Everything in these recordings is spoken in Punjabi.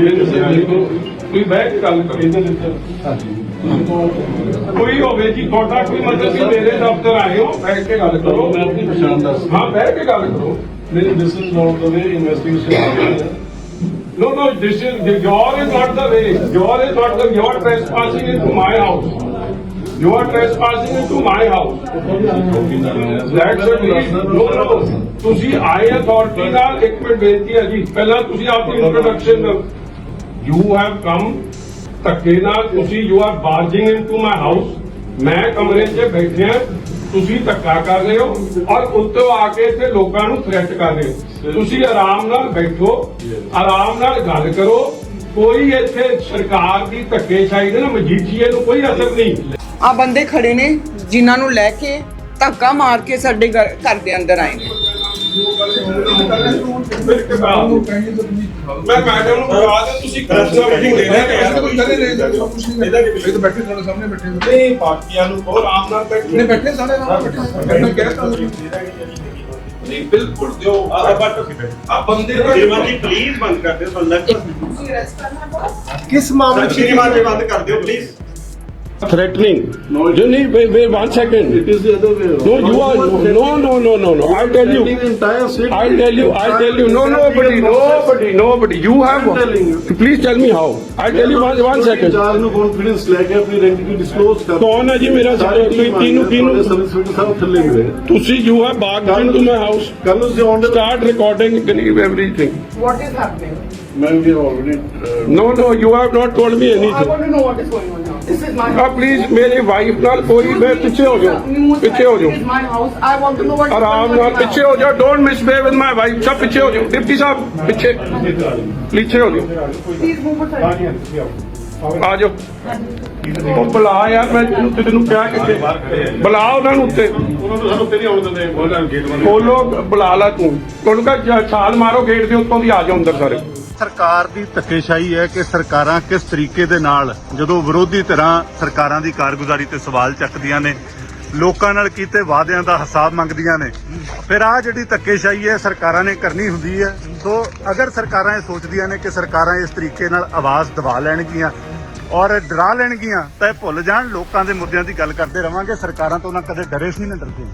ਇਹ ਤੁਸੀਂ ਦੇਖੋ ਕੋਈ ਬਹਿ ਕੇ ਗੱਲ ਕਰੋ ਇਹਦੇ ਵਿੱਚ ਕੋਈ ਹੋਵੇ ਜੀ ਤੁਹਾਡਾ ਕੋਈ ਮਤਲਬ ਕਿ ਮੇਰੇ ਦਫ਼ਤਰ ਆਏ ਹੋ ਬੈਠ ਕੇ ਗੱਲ ਕਰੋ ਮੈਂ ਆਪਣੀ ਪਛਾਣ ਦੱਸ ਹਾਂ ਬਹਿ ਕੇ ਗੱਲ ਕਰੋ ਮੇਰੀ this is not the way investigation No, no, this is, your is not the way. Your is not the, you are trespassing into my house. You are trespassing into my house. That's the reason. No, no. ਤੁਸੀਂ ਆਏ ਅਥਾਰਟੀ ਨਾਲ ਇੱਕ ਮਿੰਟ ਬੇਨਤੀ ਹੈ ਜੀ ਪਹਿਲਾਂ ਤੁਸੀਂ ਆਪਣੀ ਇੰਟਰੋਡਕਸ਼ਨ ਦਿਓ ਯੂ ਹੈਵ ਕਮ ਧੱਕੇ ਨਾਲ ਤੁਸੀਂ you are barging into my house ਮੈਂ ਕਮਰੇ 'ਚ ਬੈਠਿਆ ਤੁਸੀਂ ਧੱਕਾ ਕਰ ਰਹੇ ਹੋ ਔਰ ਉੱਤੋਂ ਆ ਕੇ ਇੱਥੇ ਲੋਕਾਂ ਨੂੰ ਥ੍ਰੈਟ ਕਰ ਰਹੇ ਹੋ। ਤੁਸੀਂ ਆਰਾਮ ਨਾਲ ਬੈਠੋ, ਆਰਾਮ ਨਾਲ ਗੱਲ ਕਰੋ। ਕੋਈ ਇੱਥੇ ਸਰਕਾਰ ਦੀ ਧੱਕੇਸ਼ਾਹੀ ਦੇ ਨਾ ਮਜੀਠੀਏ ਨੂੰ ਕੋਈ ਅਸਰ ਨਹੀਂ। ਆ ਬੰਦੇ ਖੜੇ ਨੇ, ਜਿਨ੍ਹਾਂ ਨੂੰ ਲੈ ਕੇ ਧੱਕਾ ਮਾਰ ਕੇ ਸਾਡੇ ਘਰ ਦੇ ਅੰਦਰ ਆਏ ਨੇ। ਮੈਂ ਮੈਡਮ ਨੂੰ ਬੁਲਾ ਦੇ ਤੁਸੀਂ ਕਰਜ਼ਾ ਮੀਟਿੰਗ ਦੇ ਰਹੇ ਇਹ ਤਾਂ ਬੈਠੇ ਤੁਹਾਡੇ ਸਾਹਮਣੇ ਬੈਠੇ ਨੇ ਨਹੀਂ ਪਾਰਟੀਆਂ ਨੂੰ ਬਹੁਤ ਆਰਾਮ ਨਾਲ ਬੈਠੋ ਨਹੀਂ ਬੈਠੇ ਸਾਰੇ ਨਾਲ ਬੈਠੇ ਮੈਂ ਕਹਿ ਤਾ ਨਹੀਂ ਬਿਲਕੁਲ ਦਿਓ ਆ ਆ ਬੰਦੇ ਜੀ ਪਲੀਜ਼ ਬੰਦ ਕਰ ਦਿਓ ਬੰਦਾ ਕਿਸ ਸ਼੍ਰੀਮਾਨ ਜੀ ਬੰਦ ਕਰ ਦਿਓ please threatening. No, you need wait, wait one second. It is the other way. No, you are no, no, no, no, no. I tell you. Threatening the entire city. I tell you. I tell you. No, nobody, nobody, nobody. You have. Please tell me how. I tell you one, one second. ਚਾਰ ਨੂੰ ਕੰਫੀਡੈਂਸ ਲੈ ਕੇ ਆਪਣੀ ਆਇਡੈਂਟੀ ਡਿਸਕਲੋਜ਼ ਕਰ ਕੌਣ ਹੈ ਜੀ ਮੇਰਾ ਸਾਰੇ ਤੁਸੀਂ ਕਿਹਨੂੰ ਕਿਹਨੂੰ ਸਰਵਿਸ ਵਿੱਚ ਸਾਹਿਬ ਥੱਲੇ ਗਏ ਤੁਸੀਂ you have barged into my house. ਕੱਲ ਨੂੰ ਸੀ ਆਨ Start recording everything. What is happening ਮੈਂ ਵੀ already No, no, you have not told me I anything. Want to know what is going on now this is my ਆ ਪਲੀਜ਼ ਮੇਰੀ ਵਾਈਫ ਨਾਲ ਕੋਈ ਮੈਂ ਪਿੱਛੇ ਹੋ ਜਾਓ ਪਿੱਛੇ ਹੋ ਜਾਓ this is my house I want to know what ਆਰਾਮ ਨਾਲ ਪਿੱਛੇ ਹੋ ਜਾਓ don't misbehave with my wife ਸਭ ਪਿੱਛੇ ਹੋ ਜਾਓ ਡਿਪਟੀ ਸਾਹਿਬ ਪਿੱਛੇ ਪਿੱਛੇ ਹੋ ਜਾਓ ਪਲੀਜ਼ ਮੂਵ ਅਸਾਈਡ ਆ ਜਾਓ ਉਹ ਬੁਲਾ ਯਾਰ ਮੈਂ ਤੈਨੂੰ ਤੈਨੂੰ ਕਿਹਾ ਕਿੱਥੇ ਬੁਲਾ ਉਹਨਾਂ ਨੂੰ ਉੱਤੇ ਉਹਨਾਂ ਨੂੰ ਸਾਨੂੰ ਤੇਰੀ ਆਉਣ ਦਿੰਦੇ ਬੋਲਾਂ ਗੇਟ ਬੰਦ ਖੋਲੋ ਬੁਲਾ ਲਾ ਤੂੰ ਉਹਨੂੰ ਕਹ ਛਾਲ ਮਾਰੋ ਗੇਟ ਦੇ ਉੱਤੋਂ ਦੀ ਆ ਜਾਓ ਅੰਦਰ ਸਾਰੇ ਸਰਕਾਰ ਦੀ ਧੱਕੇਸ਼ਾਹੀ ਹੈ ਕਿ ਸਰਕਾਰਾਂ ਕਿਸ ਤਰੀਕੇ ਦੇ ਨਾਲ ਜਦੋਂ ਵਿਰੋਧੀ ਧਿਰਾਂ ਸਰਕਾਰਾਂ ਦੀ ਕਾਰਗੁਜ਼ਾਰੀ ਤੇ ਸਵਾਲ ਚੱਕਦੀਆਂ ਨੇ, ਲੋਕਾਂ ਨਾਲ ਕੀਤੇ ਵਾਅਦਿਆਂ ਦਾ ਹਿਸਾਬ ਮੰਗਦੀਆਂ ਨੇ, ਫਿਰ ਆ ਜਿਹੜੀ ਧੱਕੇਸ਼ਾਹੀ ਹੈ ਸਰਕਾਰਾਂ ਨੇ ਕਰਨੀ ਹੁੰਦੀ ਹੈ। ਸੋ ਅਗਰ ਸਰਕਾਰਾਂ ਇਹ ਸੋਚਦੀਆਂ ਨੇ ਕਿ ਸਰਕਾਰਾਂ ਇਸ ਤਰੀਕੇ ਨਾਲ ਆਵਾਜ਼ ਦਬਾ ਲੈਣਗੀਆਂ ਔਰ ਡਰਾ ਲੈਣਗੀਆਂ ਤਾਂ ਇਹ ਭੁੱਲ ਜਾਣ ਲੋਕਾਂ ਦੇ ਮੁੱਦਿਆਂ ਦੀ ਗੱਲ ਕਰਦੇ ਰਵਾਂਗੇ ਸਰਕਾਰਾਂ ਤੋਂ ਨਾ ਕਦੇ ਡਰੇ ਸੀ ਨਾ ਡਰਦੇ।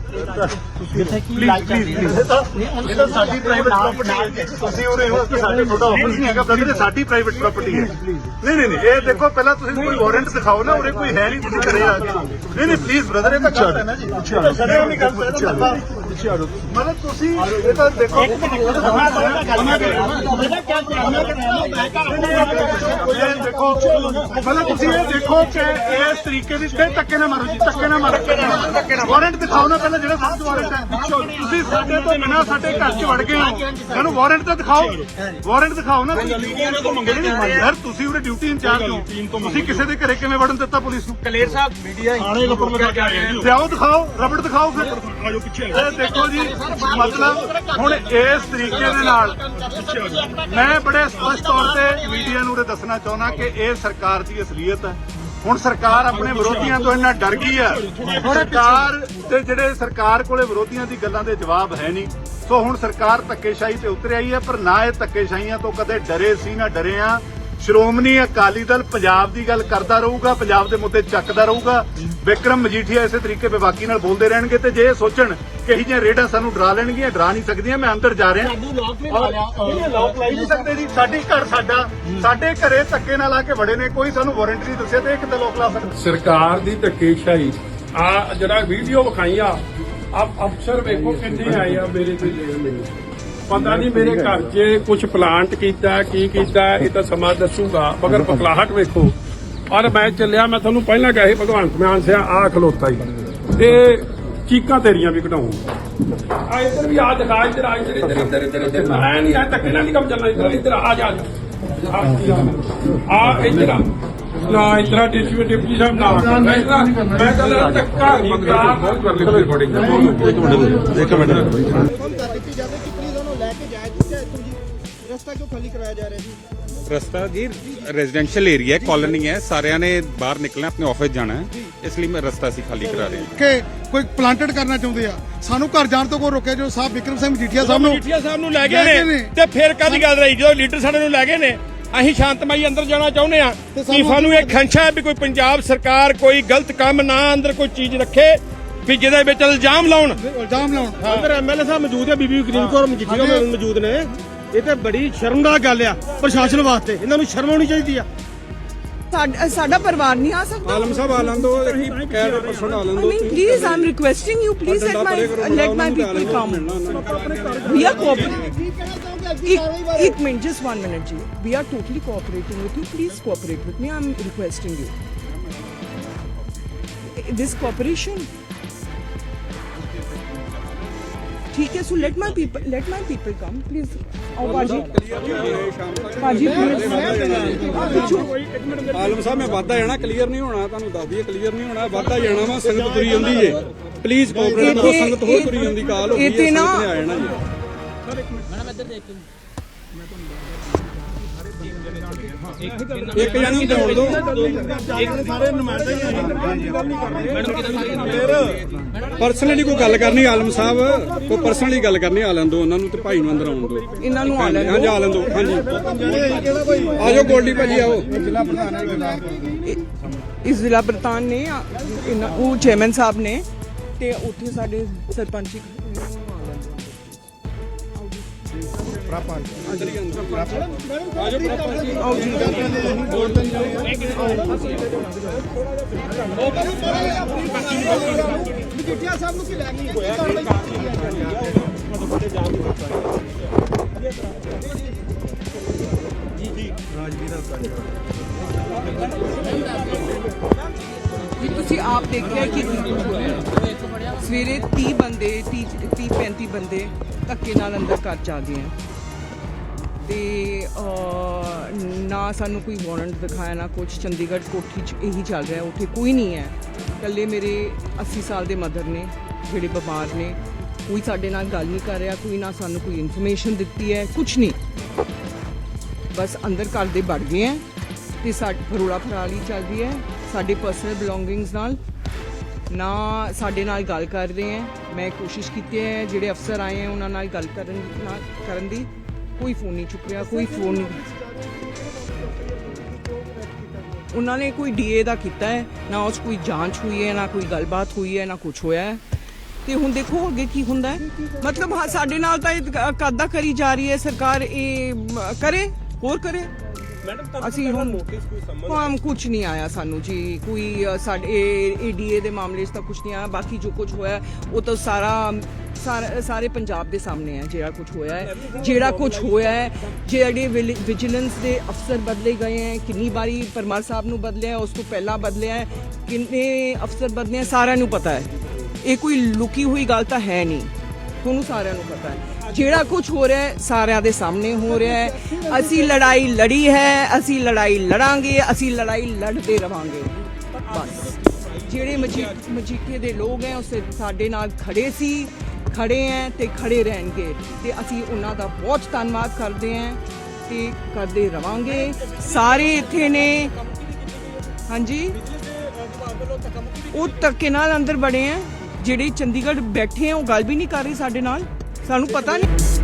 ਇਹ ਤਾਂ ਸਾਡੀ ਪ੍ਰਾਈਵੇਟ ਪ੍ਰਾਪਰਟੀ ਹੈ। ਤੁਸੀਂ ਉਰੇ ਹੋ ਕਿ ਸਾਡੇ ਤੁਹਾਡਾ ਆਫਿਸ ਨਹੀਂ ਹੈਗਾ ਬ੍ਰਦਰ ਇਹ ਸਾਡੀ ਪ੍ਰਾਈਵੇਟ ਪ੍ਰਾਪਰਟੀ ਹੈ। ਨਹੀਂ ਨਹੀਂ ਨਹੀਂ ਇਹ ਦੇਖੋ ਪਹਿਲਾਂ ਤੁਸੀਂ ਕੋਈ ਵਾਰੰਟ ਦਿਖਾਓ ਨਾ ਉਰੇ ਕੋਈ ਹੈ ਨਹੀਂ ਤੁਸੀਂ ਘਰੇ ਆ ਕੇ ਨਹੀਂ ਨਹੀਂ ਪਲੀਜ਼ ਬ੍ਰਦਰ ਇਹ ਤਾਂ ਹੈ ਨਾ ਜੀ। ਸ਼ਰਮ ਨਹੀਂ ਗੱਲ ਮਤਲਬ ਤੁਸੀਂ ਇਹ ਤਾਂ ਦੇਖੋ ਇਹ ਦੇਖੋ ਮਤਲਬ ਤੁਸੀਂ ਇਹ ਦੇਖੋ ਕਿ ਇਸ ਤਰੀਕੇ ਦੀ ਤੇ ਧੱਕੇ ਨਾ ਮਾਰੋ ਜੀ ਧੱਕੇ ਨਾ ਮਾਰੋ। ਵਾਰੰਟ ਦਿਖਾਓ ਨਾ ਪਹਿਲਾਂ ਜਿਹੜਾ ਸਖਤ ਵਾਰੰਟ ਹੈ। ਤੁਸੀਂ ਸਾਡੇ ਤੋਂ ਬਿਨਾ ਸਾਡੇ ਘਰ 'ਚ ਵੜ ਗਏ ਹੋ। ਸਾਨੂੰ ਵਾਰੰਟ ਤਾਂ ਦਿਖਾਓ। ਵਾਰੰਟ ਦਿਖਾਓ ਨਾ ਸਰ ਤੁਸੀਂ। ਉਰੇ ਡਿਊਟੀ ਇੰਚਾਰਜ ਹੋ। ਤੁਸੀਂ ਕਿਸੇ ਦੇ ਘਰੇ ਕਿਵੇਂ ਵੜਨ ਦਿੱਤਾ ਪੁਲਿਸ ਨੂੰ? ਕਲੇਰ ਸਾਹਿਬ ਮੀਡੀਆ ਥਾਣੇ ਉੱਪਰ ਲਗਾ ਕੇ ਆ ਰਹੇ ਹੋ। ਦਿਖਾਓ ਰਬੜ ਦਿਖਾਓ ਫਿਰ। ਆਜੋ ਪਿੱਛੇ। ਦੇਖੋ ਜੀ ਮਤਲਬ ਹੁਣ ਇਸ ਤਰੀਕੇ ਦੇ ਨਾਲ ਮੈਂ ਬੜੇ ਸਪਸ਼ਟ ਤੌਰ ਤੇ ਮੀਡੀਆ ਨੂੰ ਇਹ ਦੱਸਣਾ ਚਾਹੁੰਦਾ ਕਿ ਇਹ ਸਰਕਾਰ ਦੀ ਅਸਲੀਅਤ ਹੈ। ਹੁਣ ਸਰਕਾਰ ਆਪਣੇ ਵਿਰੋਧੀਆਂ ਤੋਂ ਇੰਨਾ ਡਰ ਗਈ ਹੈ। ਸਰਕਾਰ ਤੇ ਜਿਹੜੇ ਸਰਕਾਰ ਕੋਲੇ ਵਿਰੋਧੀਆਂ ਦੀ ਗੱਲਾਂ ਦੇ ਜਵਾਬ ਹੈ ਨਹੀਂ। ਸੋ ਹੁਣ ਸਰਕਾਰ ਧੱਕੇਸ਼ਾਹੀ ਤੇ ਉਤਰ ਆਈ ਹੈ ਪਰ ਨਾ ਇਹ ਧੱਕੇਸ਼ਾਹੀਆਂ ਤੋਂ ਕਦੇ ਡਰੇ ਸੀ ਨਾ ਡਰੇ ਆ। ਸ਼੍ਰੋਮਣੀ ਅਕਾਲੀ ਦਲ ਪੰਜਾਬ ਦੀ ਗੱਲ ਕਰਦਾ ਰਹੂਗਾ ਪੰਜਾਬ ਦੇ ਮੁੱਦੇ ਚੱਕਦਾ ਰਹੂਗਾ। ਵਿਕਰਮ ਮਜੀਠੀਆ ਇਸੇ ਤਰੀਕੇ ਬੇਬਾਕੀ ਨਾਲ ਬੋਲਦੇ ਰਹਿਣਗੇ ਤੇ ਜੇ ਇਹ ਸੋਚਣ ਕਿ ਇਹ ਜਿਹੀਆਂ ਰੇਡਾਂ ਸਾਨੂੰ ਡਰਾ ਲੈਣਗੀਆਂ ਡਰਾ ਨਹੀਂ ਸਕਦੀਆਂ ਮੈਂ ਅੰਦਰ ਜਾ ਰਿਹਾ। ਨਹੀਂ ਲੋਕ ਲਾਈ ਨਹੀਂ ਸਕਦੇ ਜੀ। ਸਾਡੀ ਘਰ ਸਾਡਾ ਸਾਡੇ ਘਰੇ ਧੱਕੇ ਨਾਲ ਆ ਕੇ ਵੜੇ ਨੇ ਕੋਈ ਸਾਨੂੰ ਵਾਰੰਟ ਨਹੀਂ ਦੱਸਿਆ ਤੇ ਇਹ ਕਿੱਦਾਂ ਲੋਕ ਲਾ ਸਕਦੇ? ਸਰਕਾਰ ਦੀ ਧੱਕੇਸ਼ਾਹੀ ਆ ਜਿਹੜਾ ਵੀਡੀਓ ਵਿਖਾਈ ਆ ਆਪ ਅਫਸਰ ਵੇਖੋ ਕਿੰਨੇ ਆਏ ਆ ਮੇਰੇ ਤੇ ਲੈਣ ਲਈ ਪਤਾ ਨਹੀਂ ਮੇਰੇ ਘਰ 'ਚ ਕੁਝ ਪਲਾਂਟ ਕੀਤਾ ਕੀ ਕੀਤਾ ਇਹ ਤਾਂ ਸਮਾਂ ਦੱਸੂਗਾ ਮਗਰ ਬਕਲਾਹਟ ਵੇਖੋ। ਔਰ ਮੈਂ ਚੱਲਿਆ ਮੈਂ ਤੁਹਾਨੂੰ ਪਹਿਲਾਂ ਕਿਹਾ ਸੀ ਭਗਵੰਤ ਮਾਨ ਸਿਆ ਆ ਖਲੋਤਾ ਹੀ ਤੇ ਚੀਕਾਂ ਤੇਰੀਆਂ ਵੀ ਕਢਾਉਂ ਆ ਇੱਧਰ ਵੀ ਆ ਦਿਖਾ ਇੱਧਰ ਆ ਇੱਧਰ ਇੱਧਰ। ਇੱਧਰ ਇੱਧਰ ਇੱਧਰ। ਮੈਂ ਨਹੀਂ ਆ ਨਾਲ ਨਹੀਂ ਕੰਮ ਚੱਲਣਾ ਇੱਧਰ ਇੱਧਰ ਆ ਜਾ ਆ ਆ ਇੱਧਰ ਆ। ਨਾ ਇਤਰਾ ਡਿਪਟੀ ਡਿਪਟੀ ਸਾਹਿਬ ਨਾ ਮੈਂ ਤਾਂ ਧੱਕਾ ਨਹੀਂ ਕਰਾ ਬਹੁਤ ਕਰ ਲਈ ਰਿਕਾਰਡਿੰਗ ਕਰ ਦਿੱਤੀ ਲੈ ਕੇ ਜਾਇਆ ਇੱਥੋਂ ਜੀ? ਰਸਤਾ ਕਿਉਂ ਖਾਲੀ ਕਰਾਇਆ ਜਾ ਰਿਹਾ ਜੀ? ਰਸਤਾ ਜੀ ਰੈਜ਼ੀਡੈਂਸ਼ੀਅਲ ਏਰੀਆ ਹੈ ਕਾਲੋਨੀ ਹੈ ਸਾਰਿਆਂ ਨੇ ਬਾਹਰ ਨਿਕਲਣਾ ਆਪਣੇ ਆਫਿਸ ਜਾਣਾ ਹੈ। ਇਸ ਲਈ ਮੈਂ ਰਸਤਾ ਅਸੀਂ ਖਾਲੀ ਕਰਾ ਰਹੇ ਹਾਂ। ਕਿ ਕੋਈ ਪਲਾਂਟਡ ਕਰਨਾ ਚਾਹੁੰਦੇ ਆ? ਸਾਨੂੰ ਘਰ ਜਾਣ ਤੋਂ ਕੋਈ ਰੋਕਿਆ ਜੋ ਸਾਹਿਬ ਵਿਕਰਮ ਸਿੰਘ ਜੀਠੀਆ ਸਾਹਿਬ ਨੂੰ ਮਜੀਠੀਆ ਸਾਹਿਬ ਨੂੰ ਲੈ ਗਏ ਨੇ। ਤੇ ਫਿਰ ਕਾਦੀ ਗੱਲ ਰਹੀ? ਜਦੋਂ ਲੀਡਰ ਸਾਡੇ ਨੂੰ ਲੈ ਗਏ ਨੇ ਅਸੀਂ ਸ਼ਾਂਤਮਈ ਅੰਦਰ ਜਾਣਾ ਚਾਹੁੰਦੇ ਆ ਕਿ ਸਾਨੂੰ ਇਹ ਖੰਸ਼ਾ ਹੈ ਵੀ ਕੋਈ ਪੰਜਾਬ ਸਰਕਾਰ ਕੋਈ ਗਲਤ ਕੰਮ ਨਾ ਅੰਦਰ ਕੋਈ ਚੀਜ਼ ਰੱਖੇ ਵੀ ਜਿਹਦੇ ਵਿੱਚ ਇਲਜ਼ਾਮ ਲਾਉਣ। ਇਲਜ਼ਾਮ ਲਾਉਣ। ਅੰਦਰ ਐਮਐਲਏ ਸਾਹਿਬ ਮੌਜੂਦ ਹੈ ਬੀਬੀ ਕਰੀਮ ਕੌਰ ਮਜੀਠੀਆ ਮੌਜੂਦ ਨੇ। ਇਹ ਤੇ ਬੜੀ ਸ਼ਰਮਨਾਕ ਗੱਲ ਆ ਪ੍ਰਸ਼ਾਸਨ ਵਾਸਤੇ। ਇਹਨਾਂ ਨੂੰ ਸ਼ਰਮ ਆਉਣੀ ਚਾਹੀਦੀ ਆ। ਸਾਡਾ ਪਰਿਵਾਰ ਨਹੀਂ ਆ ਸਕਦਾ। ਆਲਮ ਸਾਹਿਬ ਆਲਮ ਦੋ ਇੱਕ ਕੈਡ ਪਰਸਨ ਆਲਮ ਦੋ please I'm requesting you please let my let my people come we are cooperating ਇੱਕ ਮਿੰਟ ਜਸਟ 1 ਮਿੰਟ ਜੀ। We are totally cooperating with you please cooperate with me I'm requesting you this cooperation ਠੀਕ ਹੈ so let my people let my people come please ਆਓ ਬਾਜੀ ਬਾਜੀ ਆਲਮ ਸਾਹਿਬ ਮੈਂ ਵਾਦਾ ਜਾਣਾ ਕਲੀਅਰ ਨਹੀਂ ਹੋਣਾ ਤੁਹਾਨੂੰ ਦੱਸ ਦਈਏ ਕਲੀਅਰ ਨਹੀਂ ਹੋਣਾ ਵਾਦਾ ਜਾਣਾ ਵਾ ਸੰਗਤ ਤੁਰੀ ਜਾਂਦੀ ਏ ਪਲੀਜ਼ ਕੋਆਪਰੇਟ ਕਰੋ ਸੰਗਤ ਹੋਰ ਤੁਰੀ ਜਾਂਦੀ ਕਾਲ ਹੋ ਗਈ ਹੈ ਸੰਗਤ ਨੇ ਆ ਇੱਧਰ ਦੇਖ ਮੈਂ ਤੁਹਾਨੂੰ ਜਣੇ ਨੂੰ ਦੋ। ਸਾਰੇ ਨੁਮਾਇੰਦੇ ਹੀ ਪਰਸਨਲੀ ਕੋਈ ਗੱਲ ਕਰਨੀ ਆਲਮ ਸਾਹਿਬ ਕੋਈ ਪਰਸਨਲੀ ਗੱਲ ਕਰਨੀ ਆ ਲੈਣ ਦੋ ਉਹਨਾਂ ਨੂੰ ਤੇ ਭਾਈ ਨੂੰ ਅੰਦਰ ਆਉਣ ਦੋ। ਇਹਨਾਂ ਨੂੰ ਆ ਲੈਣ ਹਾਂਜੀ ਆ ਲੈਣ ਦੋ। ਹਾਂਜੀ। ਆਜੋ ਗੋਲਡੀ ਭਾਜੀ ਆਓ ਇਸ ਜ਼ਿਲ੍ਹਾ ਪ੍ਰਧਾਨ ਨੇ ਉਹ ਚੇਅਰਮੈਨ ਸਾਹਿਬ ਨੇ ਤੇ ਉੱਥੇ ਸਾਡੇ ਸਰਪੰਚੀ ਮਜੀਠੀਆ ਸਾਹਿਬ ਨੂੰ ਕੀ ਲੈ ਕੇ ਕੀ ਕਾਰਵਾਈ ਕੀਤੀ ਜਾ ਰਹੀ ਹੈ ਵੀ ਤੁਸੀਂ ਆਪ ਦੇਖਿਆ ਕਿ ਕੀ ਕੁਝ ਹੋਇਆ ਸਵੇਰੇ 30 ਬੰਦੇ 30 30 35 ਬੰਦੇ ਧੱਕੇ ਨਾਲ ਅੰਦਰ ਘਰ ਚ ਆ ਗਏ ਆ ਤੇ ਨਾ ਸਾਨੂੰ ਕੋਈ ਵਾਰੰਟ ਦਿਖਾਇਆ, ਨਾ ਕੁਝ ਚੰਡੀਗੜ੍ਹ ਕੋਠੀ ਚ ਇਹੀ ਚੱਲ ਰਿਹਾ, ਉੱਥੇ ਕੋਈ ਨਹੀਂ ਹੈ। ਇਕੱਲੇ ਮੇਰੇ 80 ਸਾਲ ਦੇ ਮਦਰ ਨੇ, ਜਿਹੜੇ ਬਿਮਾਰ ਨੇ। ਕੋਈ ਸਾਡੇ ਨਾਲ ਗੱਲ ਨਹੀਂ ਕਰ ਰਿਹਾ, ਕੋਈ ਨਾ ਸਾਨੂੰ ਕੋਈ ਇਨਫੋਰਮੇਸ਼ਨ ਦਿੱਤੀ ਹੈ ਕੁਝ ਨਹੀਂ। ਬਸ ਅੰਦਰ ਘਰ ਦੇ ਵੜ ਗਏ ਹੈ ਤੇ ਸਾਡੀ ਫਰੋੜਾ ਫਰਾਲੀ ਚੱਲਦੀ ਹੈ। ਸਾਡੇ ਪਰਸਨਲ ਬਿਲੋਂਗਿੰਗਸ ਨਾਲ ਨਾ ਸਾਡੇ ਨਾਲ ਗੱਲ ਕਰ ਰਹੇ ਹੈ। ਮੈਂ ਕੋਸ਼ਿਸ਼ ਕੀਤੀ ਹੈ, ਜਿਹੜੇ ਅਫਸਰ ਆਏ ਹੈ, ਉਹਨਾਂ ਨਾਲ ਗੱਲ ਕਰਨ ਦੀ ਕਰਨ ਦੀ। ਕੋਈ ਫੋਨ ਨਹੀਂ ਚੁੱਕ ਰਿਹਾ ਕੋਈ ਫੋਨ ਨਹੀਂ। ਉਹਨਾਂ ਨੇ ਕੋਈ ਡੀਏ ਦਾ ਕੀਤਾ ਹੈ, ਨਾ ਉਸ 'ਚ ਕੋਈ ਜਾਂਚ ਹੋਈ ਹੈ, ਨਾ ਕੋਈ ਗੱਲਬਾਤ ਹੋਈ ਹੈ, ਨਾ ਕੁਝ ਹੋਇਆ ਹੈ। ਤੇ ਹੁਣ ਦੇਖੋ ਅੱਗੇ ਕੀ ਹੁੰਦਾ ਹੈ। ਮਤਲਬ ਸਾਡੇ ਨਾਲ ਤਾਂ ਇਹ ਕਾਦਾ ਕਰੀ ਜਾ ਰਹੀ ਹੈ ਸਰਕਾਰ, ਇਹ ਕਰੇ, ਹੋਰ ਕਰੇ। ਅਸੀਂ ਹੁਣ ਹਾਂ ਕੁਝ ਨਹੀਂ ਆਇਆ ਸਾਨੂੰ ਜੀ ਕੋਈ ਅ, ਸਾਡੇ ਏਡੀਏ ਦੇ ਮਾਮਲੇ 'ਚ ਤਾਂ ਕੁਝ ਨਹੀਂ ਆਇਆ ਬਾਕੀ ਜੋ ਕੁਝ ਹੋਇਆ ਉਹ ਤਾਂ ਸਾਰਾ ਸਾਰਾ- ਸਾਰੇ ਪੰਜਾਬ ਦੇ ਸਾਹਮਣੇ ਹੈ ਜਿਹੜਾ ਕੁਝ ਹੋਇਆ ਹੈ ਜਿਹੜਾ ਕੁਝ ਹੋਇਆ ਹੈ ਜਿਹੜੇ ਵਿਜੀਲੈਂਸ ਦੇ ਅਫਸਰ ਬਦਲੇ ਗਏ ਹੈ ਕਿੰਨੀ ਵਾਰੀ ਪਰਮਾਰ ਸਾਹਿਬ ਨੂੰ ਬਦਲਿਆ ਹੈ, ਉਸ ਤੋਂ ਪਹਿਲਾਂ ਬਦਲਿਆ ਹੈ, ਕਿੰਨੇ ਅਫਸਰ ਬਦਲੇ ਹੈ ਸਾਰਿਆਂ ਨੂੰ ਪਤਾ ਹੈ। ਇਹ ਕੋਈ ਲੁਕੀ ਹੋਈ ਗੱਲ ਤਾਂ ਹੈ ਨਹੀਂ। ਤੁਹਾਨੂੰ ਸਾਰਿਆਂ ਨੂੰ ਪਤਾ ਹੈ। ਜਿਹੜਾ ਕੁਝ ਹੋ ਰਿਹਾ ਹੈ ਸਾਰਿਆਂ ਦੇ ਸਾਹਮਣੇ ਹੋ ਰਿਹਾ ਹੈ। ਅਸੀਂ ਲੜਾਈ ਲੜੀ ਹੈ ਅਸੀਂ ਲੜਾਈ ਲੜਾਂਗੇ ਅਸੀਂ ਲੜਾਈ ਲੜਦੇ ਰਵਾਂਗੇ। ਬਸ। ਜਿਹੜੇ ਮਜੀ- ਮਜੀਠੇ ਦੇ ਲੋਕ ਹੈ ਉਸੇ ਸਾਡੇ ਨਾਲ ਖੜੇ ਸੀ ਖੜੇ ਹੈ ਤੇ ਖੜੇ ਰਹਿਣਗੇ। ਤੇ ਅਸੀਂ ਉਹਨਾਂ ਦਾ ਬਹੁਤ ਧੰਨਵਾਦ ਕਰਦੇ ਹਾਂ ਤੇ ਕਰਦੇ ਰਵਾਂਗੇ। ਸਾਰੇ ਇੱਥੇ ਨੇ। ਹਾਂਜੀ? ਉਹ ਧੱਕੇ ਨਾਲ ਅੰਦਰ ਬੜੇ ਆ ਜਿਹੜੇ ਚੰਡੀਗੜ੍ਹ ਬੈਠੇ ਆ, ਉਹ ਗੱਲ ਵੀ ਨਹੀਂ ਕਰ ਰਹੇ ਸਾਡੇ ਨਾਲ? ਸਾਨੂੰ ਪਤਾ ਨਹੀਂ।